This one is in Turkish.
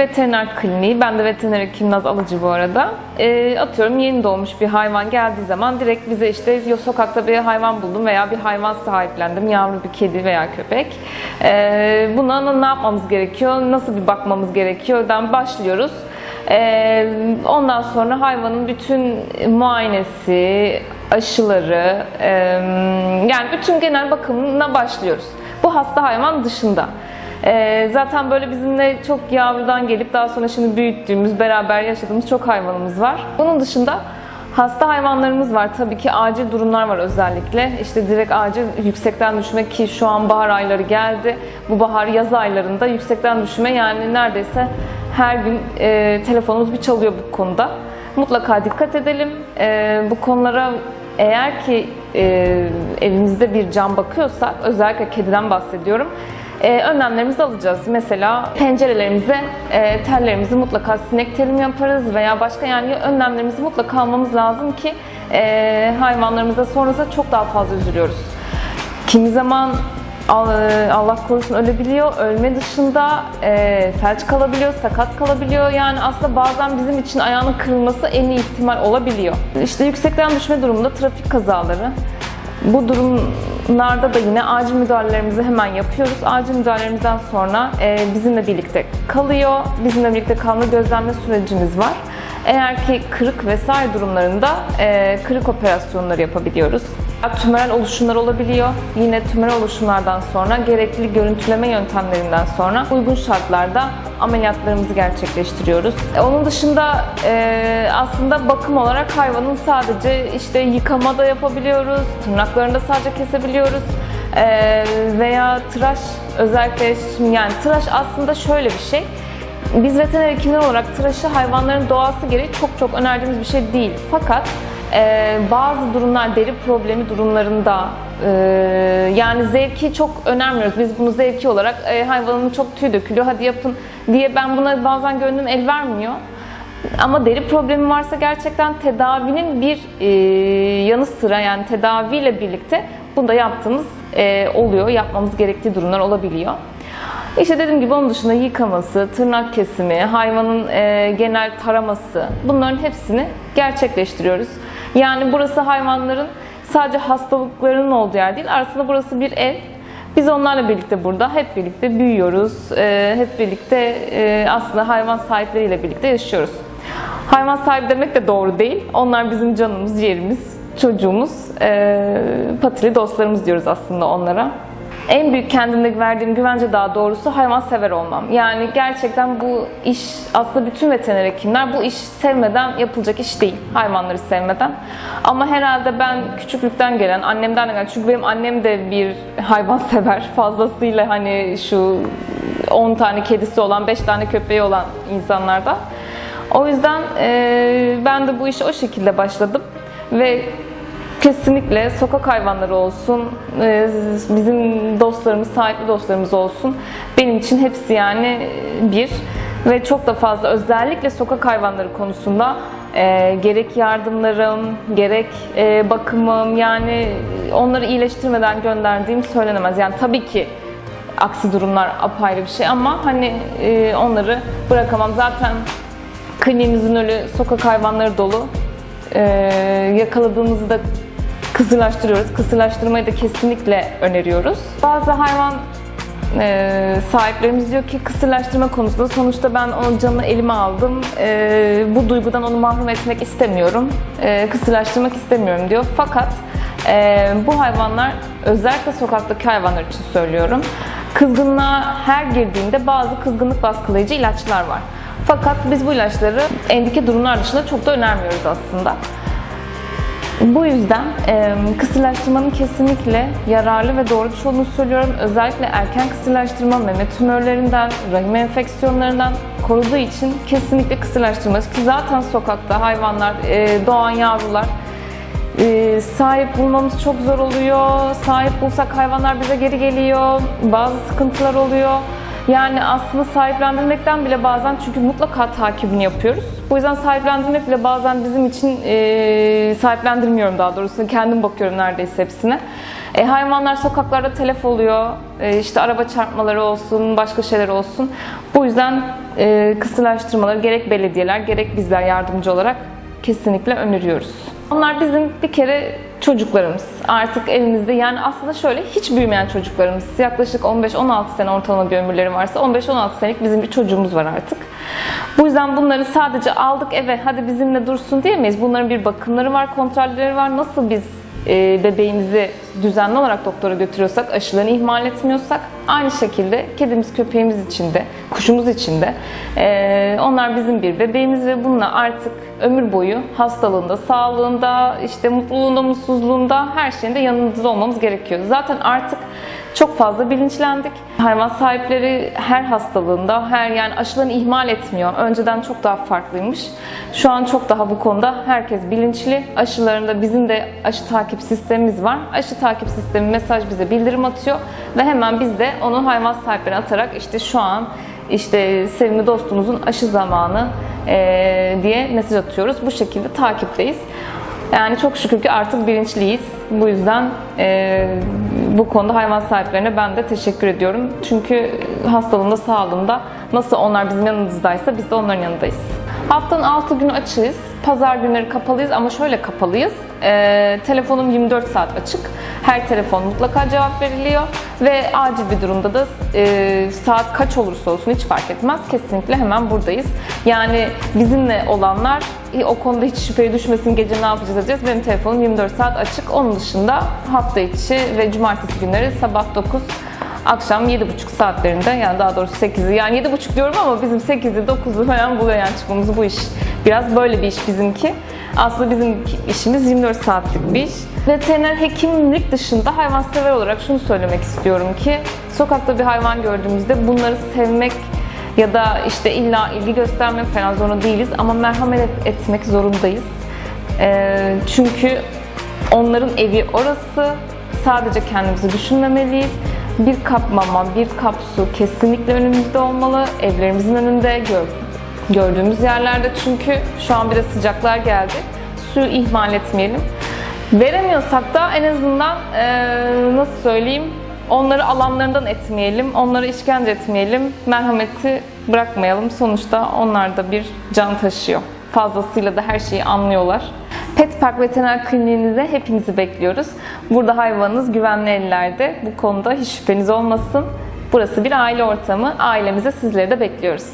veteriner kliniği. Ben de veteriner hekim Naz Alıcı bu arada. Ee, atıyorum yeni doğmuş bir hayvan geldiği zaman direkt bize işte sokakta bir hayvan buldum veya bir hayvan sahiplendim. Yavru bir kedi veya köpek. Ee, buna ne yapmamız gerekiyor? Nasıl bir bakmamız gerekiyor? Den başlıyoruz. Ee, ondan sonra hayvanın bütün muayenesi, aşıları, e, yani bütün genel bakımına başlıyoruz. Bu hasta hayvan dışında. Ee, zaten böyle bizimle çok yavrudan gelip daha sonra şimdi büyüttüğümüz, beraber yaşadığımız çok hayvanımız var. Bunun dışında hasta hayvanlarımız var. Tabii ki acil durumlar var özellikle. İşte direkt acil yüksekten düşme ki şu an bahar ayları geldi. Bu bahar yaz aylarında yüksekten düşme yani neredeyse her gün e, telefonumuz bir çalıyor bu konuda. Mutlaka dikkat edelim. E, bu konulara eğer ki e, evimizde bir cam bakıyorsak, özellikle kediden bahsediyorum, e, önlemlerimizi alacağız. Mesela pencerelerimize e, tellerimizi mutlaka sinek telimi yaparız veya başka yani önlemlerimizi mutlaka almamız lazım ki e, hayvanlarımıza sonrasında çok daha fazla üzülüyoruz. Kimi zaman Al- Allah korusun ölebiliyor. Ölme dışında e, felç kalabiliyor, sakat kalabiliyor. Yani aslında bazen bizim için ayağının kırılması en iyi ihtimal olabiliyor. İşte yüksekten düşme durumunda trafik kazaları. Bu durumlarda da yine acil müdahalelerimizi hemen yapıyoruz. Acil müdahalelerimizden sonra e, bizimle birlikte kalıyor. Bizimle birlikte kalma gözlemle sürecimiz var. Eğer ki kırık vesaire durumlarında e, kırık operasyonları yapabiliyoruz. Tümörel oluşumlar olabiliyor. Yine tümörel oluşumlardan sonra gerekli görüntüleme yöntemlerinden sonra uygun şartlarda ameliyatlarımızı gerçekleştiriyoruz. E, Onun dışında e, aslında bakım olarak hayvanın sadece işte yıkama da yapabiliyoruz, tırnaklarını da sadece kesebiliyoruz. E, veya tıraş özellikle yani tıraş aslında şöyle bir şey. Biz veteriner hekimler olarak tıraşı hayvanların doğası gereği çok çok önerdiğimiz bir şey değil. Fakat e, bazı durumlar deri problemi durumlarında e, yani zevki çok önermiyoruz. Biz bunu zevki olarak e, hayvanın çok tüy dökülüyor hadi yapın diye ben buna bazen gönlüm el vermiyor. Ama deri problemi varsa gerçekten tedavinin bir e, yanı sıra yani tedaviyle birlikte bunu da yaptığımız e, oluyor. Yapmamız gerektiği durumlar olabiliyor. İşte dediğim gibi onun dışında yıkaması, tırnak kesimi, hayvanın e, genel taraması bunların hepsini gerçekleştiriyoruz. Yani burası hayvanların sadece hastalıklarının olduğu yer değil. Aslında burası bir ev. Biz onlarla birlikte burada hep birlikte büyüyoruz. E, hep birlikte e, aslında hayvan sahipleriyle birlikte yaşıyoruz. Hayvan sahibi demek de doğru değil. Onlar bizim canımız, yerimiz, çocuğumuz, e, patili dostlarımız diyoruz aslında onlara. En büyük kendimde verdiğim güvence daha doğrusu hayvan sever olmam. Yani gerçekten bu iş aslında bütün veteriner hekimler bu iş sevmeden yapılacak iş değil. Hayvanları sevmeden. Ama herhalde ben küçüklükten gelen, annemden de gelen çünkü benim annem de bir hayvan sever. Fazlasıyla hani şu 10 tane kedisi olan, 5 tane köpeği olan insanlardan. O yüzden e, ben de bu işe o şekilde başladım ve kesinlikle sokak hayvanları olsun, e, bizim dostlarımız, sahipli dostlarımız olsun. Benim için hepsi yani bir ve çok da fazla özellikle sokak hayvanları konusunda e, gerek yardımlarım, gerek e, bakımım yani onları iyileştirmeden gönderdiğim söylenemez. Yani tabii ki aksi durumlar apayrı bir şey ama hani e, onları bırakamam. Zaten kliniğimizin önü sokak hayvanları dolu. Ee, yakaladığımızda kısırlaştırıyoruz. Kısırlaştırmayı da kesinlikle öneriyoruz. Bazı hayvan e, sahiplerimiz diyor ki kısırlaştırma konusunda sonuçta ben onun canını elime aldım. E, bu duygudan onu mahrum etmek istemiyorum. E, kısırlaştırmak istemiyorum diyor. Fakat e, bu hayvanlar özellikle sokaktaki hayvanlar için söylüyorum. Kızgınlığa her girdiğinde bazı kızgınlık baskılayıcı ilaçlar var. Fakat biz bu ilaçları endike durumlar dışında çok da önermiyoruz aslında. Bu yüzden e, kısırlaştırmanın kesinlikle yararlı ve doğru bir şey olduğunu söylüyorum. Özellikle erken kısırlaştırma meme tümörlerinden, rahim enfeksiyonlarından koruduğu için kesinlikle kısırlaştırması. Ki zaten sokakta hayvanlar, e, doğan yavrular e, sahip bulmamız çok zor oluyor. Sahip bulsak hayvanlar bize geri geliyor. Bazı sıkıntılar oluyor. Yani aslında sahiplendirmekten bile bazen çünkü mutlaka takibini yapıyoruz. Bu yüzden sahiplendirmek bile bazen bizim için e, sahiplendirmiyorum daha doğrusu. Kendim bakıyorum neredeyse hepsine. E, hayvanlar sokaklarda telef oluyor. E, işte araba çarpmaları olsun, başka şeyler olsun. Bu yüzden e, kısırlaştırmaları gerek belediyeler gerek bizler yardımcı olarak kesinlikle öneriyoruz. Onlar bizim bir kere çocuklarımız. Artık evimizde yani aslında şöyle hiç büyümeyen çocuklarımız. Yaklaşık 15-16 sene ortalama bir ömürleri varsa 15-16 senelik bizim bir çocuğumuz var artık. Bu yüzden bunları sadece aldık eve hadi bizimle dursun diyemeyiz. Bunların bir bakımları var, kontrolleri var. Nasıl biz bebeğimizi düzenli olarak doktora götürüyorsak, aşılarını ihmal etmiyorsak aynı şekilde kedimiz, köpeğimiz için de, kuşumuz için de e, onlar bizim bir bebeğimiz ve bununla artık ömür boyu hastalığında, sağlığında, işte mutluluğunda, mutsuzluğunda her şeyinde yanımızda olmamız gerekiyor. Zaten artık çok fazla bilinçlendik. Hayvan sahipleri her hastalığında, her yani aşılarını ihmal etmiyor. Önceden çok daha farklıymış. Şu an çok daha bu konuda herkes bilinçli. Aşılarında bizim de aşı takip sistemimiz var. Aşı takip sistemi mesaj bize bildirim atıyor ve hemen biz de onu hayvan sahiplerine atarak işte şu an işte sevimli dostunuzun aşı zamanı eee, diye mesaj atıyoruz. Bu şekilde takipteyiz. Yani çok şükür ki artık bilinçliyiz. Bu yüzden eee, bu konuda hayvan sahiplerine ben de teşekkür ediyorum. Çünkü hastalığında, sağlığında nasıl onlar bizim yanımızdaysa biz de onların yanındayız. Haftanın 6 günü açığız. Pazar günleri kapalıyız ama şöyle kapalıyız. Eee, telefonum 24 saat açık. Her telefon mutlaka cevap veriliyor. Ve acil bir durumda da eee, saat kaç olursa olsun hiç fark etmez. Kesinlikle hemen buradayız. Yani bizimle olanlar e, o konuda hiç şüpheye düşmesin gece ne yapacağız diyeceğiz. Benim telefonum 24 saat açık. Onun dışında hafta içi ve cumartesi günleri sabah 9 akşam 7.30 saatlerinde yani daha doğrusu 8'i yani 7.30 diyorum ama bizim 8'i 9'u falan buluyor yani çıkmamız bu iş. Biraz böyle bir iş bizimki. Aslında bizim işimiz 24 saatlik bir iş. Veteriner hekimlik dışında hayvansever olarak şunu söylemek istiyorum ki sokakta bir hayvan gördüğümüzde bunları sevmek ya da işte illa ilgi göstermek falan zorunda değiliz ama merhamet etmek zorundayız. Ee, çünkü onların evi orası. Sadece kendimizi düşünmemeliyiz. Bir kap mama, bir kap su kesinlikle önümüzde olmalı. Evlerimizin önünde gör, gördüğümüz yerlerde çünkü şu an bir de sıcaklar geldi. Suyu ihmal etmeyelim. Veremiyorsak da en azından eee, nasıl söyleyeyim onları alanlarından etmeyelim, onlara işkence etmeyelim, merhameti bırakmayalım. Sonuçta onlar da bir can taşıyor. Fazlasıyla da her şeyi anlıyorlar. Pet Park Veteriner Kliniğinde hepinizi bekliyoruz. Burada hayvanınız güvenli ellerde. Bu konuda hiç şüpheniz olmasın. Burası bir aile ortamı. Ailemize sizleri de bekliyoruz.